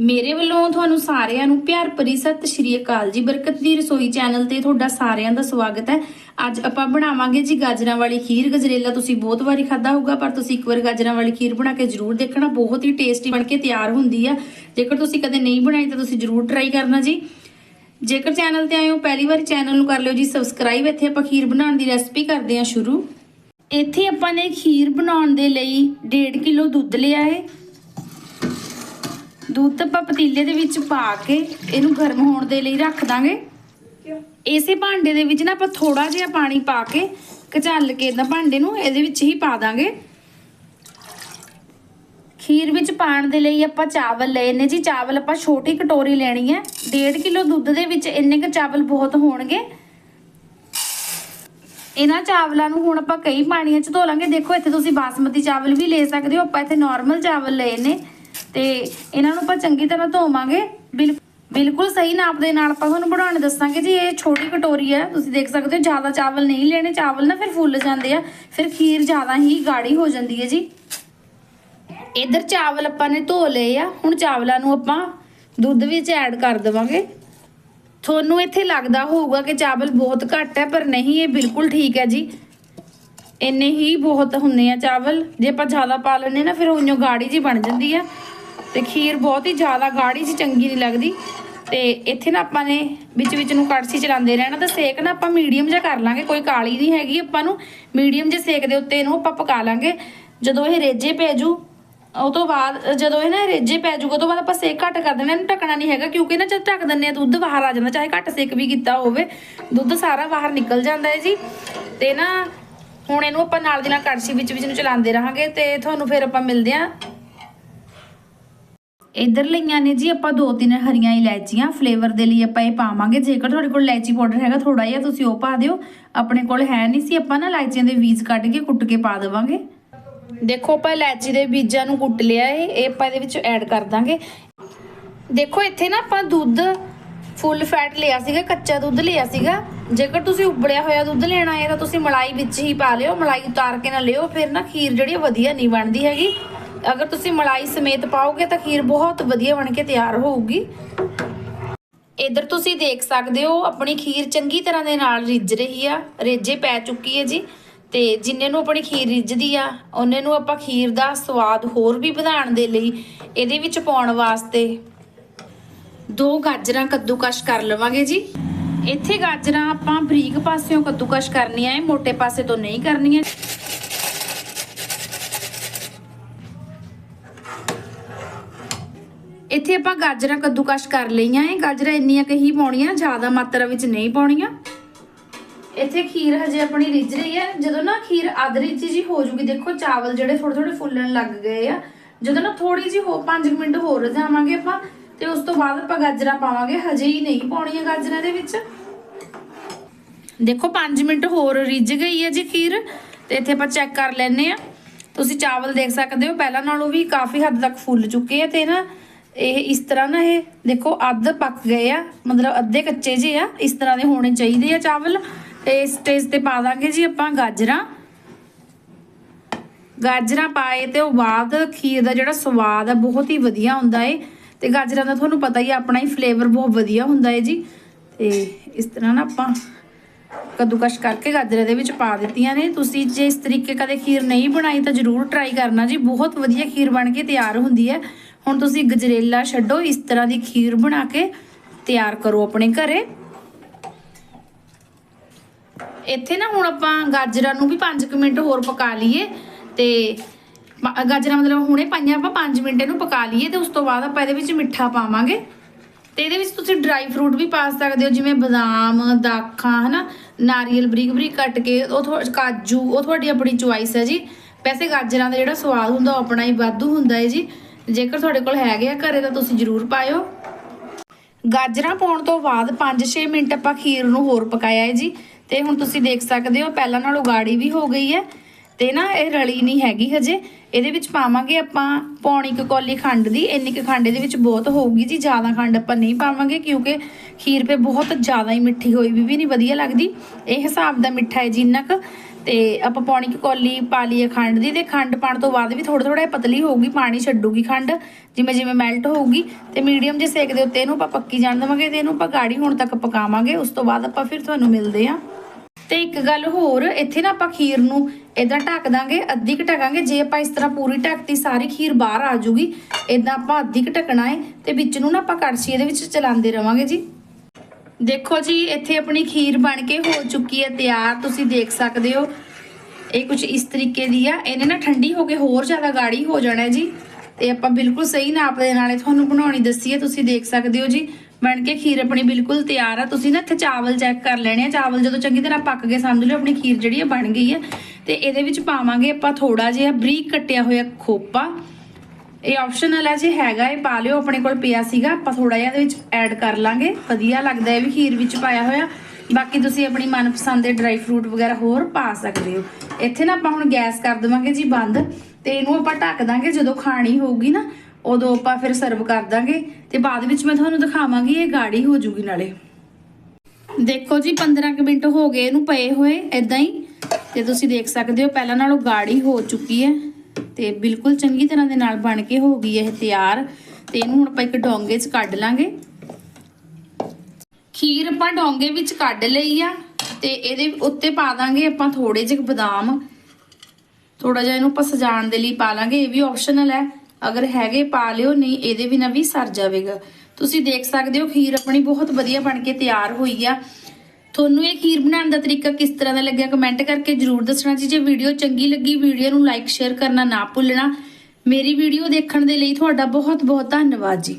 ਮੇਰੇ ਵੱਲੋਂ ਤੁਹਾਨੂੰ ਸਾਰਿਆਂ ਨੂੰ ਪਿਆਰ ਭਰੀ ਸਤਿ ਸ਼੍ਰੀ ਅਕਾਲ ਜੀ। ਬਰਕਤ ਦੀ ਰਸੋਈ ਚੈਨਲ ਤੇ ਤੁਹਾਡਾ ਸਾਰਿਆਂ ਦਾ ਸਵਾਗਤ ਹੈ। ਅੱਜ ਆਪਾਂ ਬਣਾਵਾਂਗੇ ਜੀ ਗਾਜਰਾਂ ਵਾਲੀ ਖੀਰ। ਗਜਰੇਲਾ ਤੁਸੀਂ ਬਹੁਤ ਵਾਰੀ ਖਾਦਾ ਹੋਊਗਾ, ਪਰ ਤੁਸੀਂ ਇੱਕ ਵਾਰ ਗਾਜਰਾਂ ਵਾਲੀ ਖੀਰ ਬਣਾ ਕੇ ਜ਼ਰੂਰ ਦੇਖਣਾ। ਬਹੁਤ ਹੀ ਟੇਸਟੀ ਬਣ ਕੇ ਤਿਆਰ ਹੁੰਦੀ ਆ। ਜੇਕਰ ਤੁਸੀਂ ਕਦੇ ਨਹੀਂ ਬਣਾਈ ਤਾਂ ਤੁਸੀਂ ਜ਼ਰੂਰ ਟਰਾਈ ਕਰਨਾ ਜੀ। ਜੇਕਰ ਚੈਨਲ ਤੇ ਆਏ ਹੋ, ਪਹਿਲੀ ਵਾਰ ਚੈਨਲ ਨੂੰ ਕਰ ਲਿਓ ਜੀ ਸਬਸਕ੍ਰਾਈਬ ਇੱਥੇ ਆਪਾਂ ਖੀਰ ਬਣਾਉਣ ਦੀ ਰੈਸਪੀ ਕਰਦੇ ਹਾਂ ਸ਼ੁਰੂ। ਇੱਥੇ ਆਪਾਂ ਨੇ ਖੀਰ ਬਣਾਉਣ ਦੇ ਲਈ 1.5 ਕਿਲੋ ਦੁੱਧ ਲਿਆ ਹੈ ਦੁੱਧ ਆਪਾਂ ਪਤੀਲੇ ਦੇ ਵਿੱਚ ਪਾ ਕੇ ਇਹਨੂੰ ਗਰਮ ਹੋਣ ਦੇ ਲਈ ਰੱਖ ਦਾਂਗੇ। ਇਸੇ ਭਾਂਡੇ ਦੇ ਵਿੱਚ ਨਾ ਆਪਾਂ ਥੋੜਾ ਜਿਹਾ ਪਾਣੀ ਪਾ ਕੇ ਕਚੱਲ ਕੇ ਇਹਦਾ ਭਾਂਡੇ ਨੂੰ ਇਹਦੇ ਵਿੱਚ ਹੀ ਪਾ ਦਾਂਗੇ। ਖੀਰ ਵਿੱਚ ਪਾਣ ਦੇ ਲਈ ਆਪਾਂ ਚਾਵਲ ਲਏ ਨੇ ਜੀ। ਚਾਵਲ ਆਪਾਂ ਛੋਟੀ ਕਟੋਰੀ ਲੈਣੀ ਹੈ। 1.5 ਕਿਲੋ ਦੁੱਧ ਦੇ ਵਿੱਚ ਇੰਨੇ ਕੁ ਚਾਵਲ ਬਹੁਤ ਹੋਣਗੇ। ਇਹਨਾਂ ਚਾਵਲਾਂ ਨੂੰ ਹੁਣ ਆਪਾਂ ਕਈ ਪਾਣੀਆਂ 'ਚ ਧੋ ਲਾਂਗੇ। ਦੇਖੋ, ਇੱਥੇ ਤੁਸੀਂ ਬਾਸਮਤੀ ਚਾਵਲ ਵੀ ਲੈ ਸਕਦੇ ਹੋ। ਆਪਾਂ ਇੱਥੇ ਨਾਰਮਲ ਚਾਵਲ ਲਏ ਨੇ। ਤੇ ਇਹਨਾਂ ਨੂੰ ਆਪਾਂ ਚੰਗੀ ਤਰ੍ਹਾਂ ਧੋਵਾਂਗੇ। ਬਿਲ- ਬਿਲਕੁਲ ਸਹੀ ਨਾਪ ਦੇ ਨਾਲ ਆਪਾਂ ਤੁਹਾਨੂੰ ਬਣਾਉਣ ਦੱਸਾਂਗੇ ਜੀ। ਇਹ ਛੋਟੀ ਕਟੋਰੀ ਹੈ। ਤੁਸੀਂ ਦੇਖ ਸਕਦੇ ਹੋ, ਜ਼ਿਆਦਾ ਚਾਵਲ ਨਹੀਂ ਲੈਣੇ। ਚਾਵਲ ਨਾ ਫਿਰ ਫੁੱਲ ਜਾਂਦੇ ਆ। ਫਿਰ ਖੀਰ ਜ਼ਿਆਦਾ ਹੀ ਗਾੜੀ ਹੋ ਜਾਂਦੀ ਹੈ ਜੀ। ਇਧਰ ਚਾਵਲ ਆਪਾਂ ਨੇ ਧੋ ਲਏ ਆ। ਹੁਣ ਚਾਵਲਾਂ ਨੂੰ ਆਪਾਂ ਦੁੱਧ ਵਿੱਚ ਐਡ ਕਰ ਦੇਵਾਂਗੇ। ਤੁਹਾਨੂੰ ਇੱਥੇ ਲੱਗਦਾ ਹੋਊਗਾ ਕਿ ਚਾਵਲ ਬਹੁਤ ਘੱਟ ਹੈ, ਪਰ ਨਹੀਂ, ਇਹ ਬਿਲਕੁਲ ਠੀਕ ਹੈ ਜੀ। ਇੰਨੇ ਹੀ ਬਹੁਤ ਹੁੰਦੇ ਆ ਚਾਵਲ। ਜੇ ਆਪਾਂ ਜ਼ਿਆਦਾ ਪਾ ਲੈਂਦੇ ਨਾ, ਫਿਰ ਉਈਓ ਗਾੜੀ ਜੀ ਬਣ ਜਾਂਦੀ ਆ। ਤੇ ਖੀਰ ਬਹੁਤ ਹੀ ਜ਼ਿਆਦਾ ਗਾੜੀ ਜੀ ਚੰਗੀ ਨਹੀਂ ਲੱਗਦੀ। ਤੇ ਇੱਥੇ ਨਾ ਆਪਾਂ ਨੇ ਵਿੱਚ ਵਿੱਚ ਨੂੰ ਕੜਛੀ ਚਲਾਉਂਦੇ ਰਹਿਣਾ, ਤਾਂ ਸੇਕ ਨਾ ਆਪਾਂ ਮੀਡੀਅਮ ਜਿਹਾ ਕਰ ਲਾਂਗੇ। ਕੋਈ ਕਾਲੀ ਨਹੀਂ ਹੈਗੀ ਆਪਾਂ ਨੂੰ। ਮੀਡੀਅਮ ਜਿਹੇ ਸੇਕ ਦੇ ਉੱਤੇ ਇਹਨੂੰ ਆਪਾਂ ਪਕਾ ਲਾਂਗੇ। ਜਦੋਂ ਇਹ ਰੇਜੇ ਪੈ ਜੂ ਉਹ ਤੋਂ ਬਾਅਦ, ਜਦੋਂ ਇਹ ਨਾ ਰੇਜੇ ਪੈ ਜੂਗਾ, ਉਹ ਤੋਂ ਬਾਅਦ ਆਪਾਂ ਸੇਕ ਘੱਟ ਕਰ ਦੇਣਾ, ਇਹਨੂੰ ਢੱਕਣਾ ਨਹੀਂ ਹੈਗਾ, ਕਿਉਂਕਿ ਨਾ ਜਦ ਢੱਕ ਦਿੰਨੇ ਆ, ਦੁੱਧ ਬਾਹਰ ਆ ਜਾਂਦਾ, ਚਾਹੇ ਘੱਟ ਸੇਕ ਵੀ ਕੀਤਾ ਹੋਵੇ, ਦੁੱਧ ਸਾਰਾ ਬਾਹਰ ਨਿਕਲ ਜਾਂਦਾ ਹੈ ਜੀ। ਤੇ ਨਾ, ਹੁਣ ਇਹਨੂੰ ਆਪਾਂ ਨਾਲ ਦੀ ਨਾਲ ਕੜਛੀ ਵਿੱਚ ਵਿੱਚ ਨੂੰ ਚਲਾਉਂਦੇ ਰਹਾਂਗੇ, ਤੇ ਤੁਹਾਨੂੰ ਫਿਰ ਆਪਾਂ ਮਿਲਦੇ ਆਂ ਇਧਰ ਲਈਆਂ ਨੇ ਜੀ, ਆਪਾਂ ਦੋ ਤਿੰਨ ਹਰੀਆਂ ਇਲਾਇਚੀਆਂ ਫਲੇਵਰ ਦੇ ਲਈ ਆਪਾਂ ਇਹ ਪਾਵਾਂਗੇ। ਜੇਕਰ ਤੁਹਾਡੇ ਕੋਲ ਇਲਾਇਚੀ ਪਾਊਡਰ ਹੈਗਾ ਥੋੜਾ ਜਿਹਾ, ਤੁਸੀਂ ਉਹ ਪਾ ਦਿਓ। ਆਪਣੇ ਕੋਲ ਹੈ ਨਹੀਂ ਸੀ, ਆਪਾਂ ਨਾ ਇਲਾਇਚੀਆਂ ਦੇ ਬੀਜ ਕੱਢ ਕੇ ਕੁੱਟ ਕੇ ਪਾ ਦੇਵਾਂਗੇ। ਦੇਖੋ, ਆਪਾਂ ਇਲਾਇਚੀ ਦੇ ਬੀਜਾਂ ਨੂੰ ਕੁੱਟ ਲਿਆ ਹੈ ਇਹ ਆਪਾਂ ਇਹਦੇ ਵਿੱਚ ਐਡ ਕਰ ਦਾਂਗੇ। ਦੇਖੋ, ਇੱਥੇ ਨਾ ਆਪਾਂ ਦੁੱਧ ਫੁੱਲ ਫੈਟ ਲਿਆ ਸੀਗਾ, ਕੱਚਾ ਦੁੱਧ ਲਿਆ ਸੀਗਾ। ਜੇਕਰ ਤੁਸੀਂ ਉਬਲਿਆ ਹੋਇਆ ਦੁੱਧ ਲੈਣਾ ਹੈ ਤਾਂ ਤੁਸੀਂ ਮਲਾਈ ਵਿੱਚ ਹੀ ਪਾ ਲਿਓ, ਮਲਾਈ ਉਤਾਰ ਕੇ ਨਾ ਲਿਓ। ਫਿਰ ਨਾ ਖੀਰ ਜਿਹੜੀ ਹੈ ਵਧੀਆ ਨਹੀਂ ਬਣਦੀ ਹੈਗੀ। ਅਗਰ ਤੁਸੀਂ ਮਲਾਈ ਸਮੇਤ ਪਾਓਗੇ, ਤਾਂ ਖੀਰ ਬਹੁਤ ਵਧੀਆ ਬਣ ਕੇ ਤਿਆਰ ਹੋਊਗੀ। ਇਧਰ ਤੁਸੀਂ ਦੇਖ ਸਕਦੇ ਹੋ, ਆਪਣੀ ਖੀਰ ਚੰਗੀ ਤਰ੍ਹਾਂ ਦੇ ਨਾਲ ਰਿੱਝ ਰਹੀ ਆ, ਰੇਜੇ ਪੈ ਚੁੱਕੀ ਹੈ ਜੀ। ਤੇ ਜਿੰਨੇ ਨੂੰ ਆਪਣੀ ਖੀਰ ਰਿੱਝਦੀ ਆ, ਉਹਨੇ ਨੂੰ ਆਪਾਂ ਖੀਰ ਦਾ ਸਵਾਦ ਹੋਰ ਵੀ ਵਧਾਉਣ ਦੇ ਲਈ ਇਹਦੇ ਵਿੱਚ ਪਾਉਣ ਵਾਸਤੇ ਦੋ ਗਾਜਰਾਂ ਕੱਦੂਕਸ਼ ਕਰ ਲਵਾਂਗੇ ਜੀ। ਇੱਥੇ ਗਾਜਰਾਂ ਆਪਾਂ ਬਰੀਕ ਪਾਸਿਓਂ ਕੱਦੂਕਸ਼ ਕਰਨੀਆਂ ਹੈ ਮੋٹے ਪਾਸੇ ਤੋਂ ਨਹੀਂ ਕਰਨੀਆਂ। ਇੱਥੇ ਆਪਾਂ ਗਾਜਰਾਂ ਕੱਦੂਕਸ਼ ਕਰ ਲਈਆਂ ਹੈ ਗਾਜਰਾਂ ਇੰਨੀਆਂ ਕਹੀ ਪਾਉਣੀਆਂ, ਜ਼ਿਆਦਾ ਮਾਤਰਾ ਵਿੱਚ ਨਹੀਂ ਪਾਉਣੀਆਂ। ਇੱਥੇ ਖੀਰ ਹਜੇ ਆਪਣੀ ਰਿੱਝ ਰਹੀ ਹੈ। ਜਦੋਂ ਨਾ ਖੀਰ ਅੱਧ ਜੀ ਹੋ ਜੂਗੀ, ਦੇਖੋ ਚਾਵਲ ਜਿਹੜੇ ਥੋੜੇ ਥੋੜੇ ਫੁੱਲਣ ਲੱਗ ਗਏ ਆ। ਜਦੋਂ ਨਾ ਥੋੜੀ ਜੀ ਹੋ 5 ਮਿੰਟ ਹੋਰ ਰਝਾਵਾਂਗੇ ਆਪਾਂ, ਤੇ ਉਸ ਤੋਂ ਬਾਅਦ ਆਪਾਂ ਗਾਜਰਾਂ ਪਾਵਾਂਗੇ। ਹਜੇ ਹੀ ਨਹੀਂ ਪਾਉਣੀਆਂ ਗਾਜਰਾਂ ਦੇ ਵਿੱਚ। ਦੇਖੋ 5 ਮਿੰਟ ਹੋਰ ਰਿੱਝ ਗਈ ਹੈ ਜੀ ਖੀਰ, ਤੇ ਇੱਥੇ ਆਪਾਂ ਚੈੱਕ ਕਰ ਲੈਨੇ ਆ ਤੁਸੀਂ ਚਾਵਲ ਦੇਖ ਸਕਦੇ ਹੋ, ਪਹਿਲਾਂ ਨਾਲੋਂ ਵੀ ਕਾਫੀ ਹੱਦ ਤੱਕ ਫੁੱਲ ਚੁੱਕੇ ਆ ਤੇ ਨਾ, ਇਹ ਇਸ ਤਰ੍ਹਾਂ ਨਾ ਇਹ ਦੇਖੋ ਅੱਧ ਪੱਕ ਗਏ ਆ, ਮਤਲਬ ਅੱਧੇ ਕੱਚੇ ਜੇ ਆ, ਇਸ ਤਰ੍ਹਾਂ ਦੇ ਹੋਣੇ ਚਾਹੀਦੇ ਆ ਚਾਵਲ। ਤੇ ਇਸ ਸਟੇਜ ਤੇ ਪਾ ਦਾਂਗੇ ਜੀ ਆਪਾਂ ਗਾਜਰਾਂ। ਗਾਜਰਾਂ ਪਾਏ ਤੇ ਉਹ ਬਾਅਦ ਖੀਰ ਦਾ ਜਿਹੜਾ ਸਵਾਦ ਆ ਬਹੁਤ ਹੀ ਵਧੀਆ ਹੁੰਦਾ ਏ। ਤੇ ਗਾਜਰਾਂ ਦਾ ਤੁਹਾਨੂੰ ਪਤਾ ਹੀ ਆਪਣਾ ਹੀ ਫਲੇਵਰ ਬਹੁਤ ਵਧੀਆ ਹੁੰਦਾ ਏ ਜੀ। ਤੇ ਇਸ ਤਰ੍ਹਾਂ ਨਾ ਆਪਾਂ ਕੱਦੂਕਸ਼ ਕਰਕੇ ਗਾਜਰਾਂ ਦੇ ਵਿੱਚ ਪਾ ਦਿੱਤੀਆਂ ਨੇ। ਤੁਸੀਂ ਜੇ ਇਸ ਤਰੀਕੇ ਕਦੇ ਖੀਰ ਨਹੀਂ ਬਣਾਈ ਤਾਂ ਜਰੂਰ ਟਰਾਈ ਕਰਨਾ ਜੀ। ਬਹੁਤ ਵਧੀਆ ਖੀਰ ਬਣ ਕੇ ਤਿਆਰ ਹੁੰਦੀ ਹੈ ਹੁਣ ਤੁਸੀਂ ਗਜਰੇਲਾ ਛੱਡੋ, ਇਸ ਤਰ੍ਹਾਂ ਦੀ ਖੀਰ ਬਣਾ ਕੇ ਤਿਆਰ ਕਰੋ ਆਪਣੇ ਘਰੇ। ਇੱਥੇ ਨਾ ਹੁਣ ਆਪਾਂ ਗਾਜਰਾਂ ਨੂੰ ਵੀ 5 ਮਿੰਟ ਹੋਰ ਪਕਾ ਲਈਏ ਤੇ ਗਾਜਰਾਂ ਮਤਲਬ ਹੁਣੇ ਪਾਈਆਂ ਆਪਾਂ 5 ਮਿੰਟ ਇਹਨੂੰ ਪਕਾ ਲਈਏ ਤੇ ਉਸ ਤੋਂ ਬਾਅਦ ਆਪਾਂ ਇਹਦੇ ਵਿੱਚ ਮਿੱਠਾ ਪਾਵਾਂਗੇ। ਤੇ ਇਹਦੇ ਵਿੱਚ ਤੁਸੀਂ ਡਰਾਈ ਫਰੂਟ ਵੀ ਪਾ ਸਕਦੇ ਹੋ, ਜਿਵੇਂ ਬਦਾਮ, ਦਾਖਾਂ, ਹਨਾ? ਨਾਰੀਅਲ, ਬਰੀਕ ਬਰੀਕ ਕੱਟ ਕੇ ਉਹ ਥੋ- ਕਾਜੂ, ਉਹ ਤੁਹਾਡੀ ਆਪਣੀ ਚੁਆਇਸ ਹੈ ਜੀ। ਵੈਸੇ ਗਾਜਰਾਂ ਦਾ ਜਿਹੜਾ ਸਵਾਦ ਹੁੰਦਾ ਉਹ ਆਪਣਾ ਹੀ ਵਾਧੂ ਹੁੰਦਾ ਹੈ ਜੀ। ਜੇਕਰ ਤੁਹਾਡੇ ਕੋਲ ਹੈਗੇ ਆ ਘਰੇ ਤਾਂ ਤੁਸੀਂ ਜ਼ਰੂਰ ਪਾਇਓ। ਗਾਜਰਾਂ ਪਾਉਣ ਤੋਂ ਬਾਅਦ 5-6 ਮਿੰਟ ਆਪਾਂ ਖੀਰ ਨੂੰ ਹੋਰ ਪਕਾਇਆ ਹੈ ਜੀ। ਤੇ ਹੁਣ ਤੁਸੀਂ ਦੇਖ ਸਕਦੇ ਹੋ, ਪਹਿਲਾਂ ਨਾਲੋਂ ਗਾੜੀ ਵੀ ਹੋ ਗਈ ਹੈ ਤੇ ਨਾ ਇਹ ਰਲੀ ਨਹੀਂ ਹੈਗੀ ਹਜੇ। ਇਹਦੇ ਵਿੱਚ ਪਾਵਾਂਗੇ ਆਪਾਂ ਪੌਣੀ ਕੁ ਕੌਲੀ ਖੰਡ ਦੀ, ਇੰਨੀ ਕੁ ਖੰਡ ਇਹਦੇ ਵਿੱਚ ਬਹੁਤ ਹੋਊਗੀ ਜੀ, ਜ਼ਿਆਦਾ ਖੰਡ ਆਪਾਂ ਨਹੀਂ ਪਾਵਾਂਗੇ ਕਿਉਂਕਿ ਖੀਰ ਪੇ ਬਹੁਤ ਜ਼ਿਆਦਾ ਹੀ ਮਿੱਠੀ ਹੋਈ ਵੀ ਵੀ ਨਹੀਂ ਵਧੀਆ ਲੱਗਦੀ। ਇਹ ਹਿਸਾਬ ਦਾ ਮਿੱਠਾ ਹੈ ਜੀ, ਇੰਨਾ ਕੁ। ਤੇ ਆਪਾਂ ਪੌਣੀ ਕਿ ਕੌਲੀ ਪਾ ਲਈਏ ਖੰਡ ਦੀ ਤੇ ਖੰਡ ਪਾਣ ਤੋਂ ਬਾਅਦ ਵੀ ਥੋੜਾ ਥੋੜਾ ਪਤਲੀ ਹੋਊਗੀ, ਪਾਣੀ ਛੱਡੂਗੀ ਖੰਡ, ਜਿਵੇਂ ਜਿਵੇਂ ਮੈਲਟ ਹੋਊਗੀ ਤੇ ਮੀਡੀਅਮ ਜੇ ਸੇਕ ਦੇ ਉੱਤੇ ਇਹਨੂੰ ਆਪਾਂ ਪੱਕੀ ਜਾਣ ਦੇਵਾਂਗੇ ਤੇ ਇਹਨੂੰ ਆਪਾਂ ਗਾੜੀ ਹੋਣ ਤੱਕ ਪਕਾਵਾਂਗੇ, ਉਸ ਤੋਂ ਬਾਅਦ ਆਪਾਂ ਫਿਰ ਤੁਹਾਨੂੰ ਮਿਲਦੇ ਆਂ ਤੇ ਇੱਕ ਗੱਲ ਹੋਰ, ਇੱਥੇ ਨਾ ਆਪਾਂ ਖੀਰ ਨੂੰ ਇਦਾਂ ਢੱਕ ਦਾਂਗੇ, ਅੱਧੀ ਕੁ ਢਕਾਂਗੇ, ਜੇ ਆਪਾਂ ਇਸ ਤਰ੍ਹਾਂ ਪੂਰੀ ਢੱਕਤੀ, ਸਾਰੀ ਖੀਰ ਬਾਹਰ ਆ ਜੂਗੀ ਇਦਾਂ ਆਪਾਂ ਅੱਧੀ ਕੁ ਢਕਣਾ ਹੈ ਤੇ ਵਿੱਚ ਨੂੰ ਨਾ ਆਪਾਂ ਕੜਛੀ ਇਹਦੇ ਵਿੱਚ ਚਲਾਉਂਦੇ ਰਵਾਂਗੇ ਜੀ। ਦੇਖੋ ਜੀ, ਇੱਥੇ ਆਪਣੀ ਖੀਰ ਬਣ ਕੇ ਹੋ ਚੁੱਕੀ ਹੈ ਤਿਆਰ, ਤੁਸੀਂ ਦੇਖ ਸਕਦੇ ਹੋ। ਇਹ ਕੁਝ ਇਸ ਤਰੀਕੇ ਦੀ ਆ। ਇਹਨੇ ਨਾ ਠੰਡੀ ਹੋ ਕੇ ਹੋਰ ਜ਼ਿਆਦਾ ਗਾੜੀ ਹੋ ਜਾਣਾ ਜੀ। ਤੇ ਆਪਾਂ ਬਿਲਕੁਲ ਸਹੀ ਨਾਪ ਦੇ ਨਾਲੇ ਤੁਹਾਨੂੰ ਬਣਾਉਣੀ ਦੱਸੀ ਹੈ, ਤੁਸੀਂ ਦੇਖ ਸਕਦੇ ਹੋ ਜੀ। ਬਣ ਕੇ ਖੀਰ ਆਪਣੀ ਬਿਲਕੁਲ ਤਿਆਰ ਆ। ਤੁਸੀਂ ਨਾ ਇੱਥੇ ਚਾਵਲ ਚੈੱਕ ਕਰ ਲੈਣੇ ਆ। ਚਾਵਲ ਜਦੋਂ ਚੰਗੀ ਤਰ੍ਹਾਂ ਪੱਕ ਗਏ, ਸਮਝ ਲਓ ਆਪਣੀ ਖੀਰ ਜਿਹੜੀ ਆ ਬਣ ਗਈ ਆ। ਤੇ ਇਹਦੇ ਵਿੱਚ ਪਾਵਾਂਗੇ ਆਪਾਂ ਥੋੜਾ ਜਿਹਾ ਬਰੀਕ ਕੱਟਿਆ ਹੋਇਆ ਖੋਪਾ। ਇਹ ਆਪਸ਼ਨਲ ਹੈ ਜੇ ਹੈਗਾ, ਇਹ ਪਾ ਲਿਓ, ਆਪਣੇ ਕੋਲ ਪਿਆ ਸੀਗਾ, ਆਪਾਂ ਥੋੜਾ ਜਿਹਾ ਇਹਦੇ ਵਿੱਚ ਐਡ ਕਰ ਲਾਂਗੇ। ਵਧੀਆ ਲੱਗਦਾ ਹੈ ਵੀ, ਖੀਰ ਵਿੱਚ ਪਾਇਆ ਹੋਇਆ। ਬਾਕੀ ਤੁਸੀਂ ਆਪਣੀ ਮਨਪਸੰਦ ਦੇ ਡਰਾਈ ਫਰੂਟ ਵਗੈਰਾ ਹੋਰ ਪਾ ਸਕਦੇ ਹੋ। ਇੱਥੇ ਨਾ ਆਪਾਂ ਹੁਣ ਗੈਸ ਕਰ ਦੇਵਾਂਗੇ ਜੀ ਬੰਦ, ਤੇ ਇਹਨੂੰ ਆਪਾਂ ਢੱਕ ਦਾਂਗੇ, ਜਦੋਂ ਖਾਣੀ ਹੋਊਗੀ ਨਾ, ਉਦੋਂ ਆਪਾਂ ਫਿਰ ਸਰਵ ਕਰ ਦਾਂਗੇ। ਤੇ ਬਾਅਦ ਵਿੱਚ ਮੈਂ ਤੁਹਾਨੂੰ ਦਿਖਾਵਾਂਗੀ, ਇਹ ਗਾੜੀ ਹੋ ਜੂਗੀ ਨਾਲੇ। ਦੇਖੋ ਜੀ 15 ਕੁ ਮਿੰਟ ਹੋ ਗਏ ਇਹਨੂੰ ਪਏ ਹੋਏ ਇਦਾਂ ਹੀ। ਤੇ ਤੁਸੀਂ ਦੇਖ ਸਕਦੇ ਹੋ, ਪਹਿਲਾਂ ਨਾਲੋਂ ਗਾੜੀ ਹੋ ਚੁੱਕੀ ਹੈ। ਤੇ ਬਿਲਕੁਲ ਚੰਗੀ ਤਰ੍ਹਾਂ ਦੇ ਨਾਲ ਬਣ ਕੇ ਹੋ ਗਈ ਹੈ ਇਹ ਤਿਆਰ। ਤੇ ਇਹਨੂੰ ਹੁਣ ਆਪਾਂ ਇੱਕ ਡੋਂਗੇ 'ਚ ਕੱਢ ਲਾਂਗੇ। ਖੀਰ ਆਪਾਂ ਡੋਂਗੇ ਵਿੱਚ ਕੱਢ ਲਈ ਆ ਤੇ ਇਹਦੇ ਉੱਤੇ ਪਾ ਦਾਂਗੇ ਆਪਾਂ ਥੋੜੇ ਜਿਹੇ ਬਦਾਮ। ਥੋੜਾ ਜਿਹਾ ਇਹਨੂੰ ਆਪਾਂ ਸਜਾਉਣ ਦੇ ਲਈ ਪਾ ਲਾਂਗੇ, ਇਹ ਵੀ ਆਪਸ਼ਨਲ ਹੈ। ਅਗਰ ਹੈਗੇ ਪਾ ਲਿਓ, ਨਹੀਂ ਇਹਦੇ ਬਿਨਾਂ ਵੀ ਸਰ ਜਾਵੇਗਾ। ਤੁਸੀਂ ਦੇਖ ਸਕਦੇ ਹੋ ਖੀਰ ਆਪਣੀ ਬਹੁਤ ਵਧੀਆ ਬਣ ਕੇ ਤਿਆਰ ਹੋਈ ਆ। ਤੁਹਾਨੂੰ ਇਹ ਖੀਰ ਬਣਾਉਣ ਦਾ ਤਰੀਕਾ ਕਿਸ ਤਰ੍ਹਾਂ ਦਾ ਲੱਗਿਆ? ਕਮੈਂਟ ਕਰਕੇ ਜਰੂਰ ਦੱਸਣਾ ਜੀ। ਜੇ ਵੀਡੀਓ ਚੰਗੀ ਲੱਗੀ ਵੀਡੀਓ ਨੂੰ ਲਾਈਕ ਸ਼ੇਅਰ ਕਰਨਾ ਨਾ ਭੁੱਲਣਾ। ਮੇਰੀ ਵੀਡੀਓ ਦੇਖਣ ਦੇ ਲਈ ਤੁਹਾਡਾ ਬਹੁਤ ਬਹੁਤ ਧੰਨਵਾਦ ਜੀ।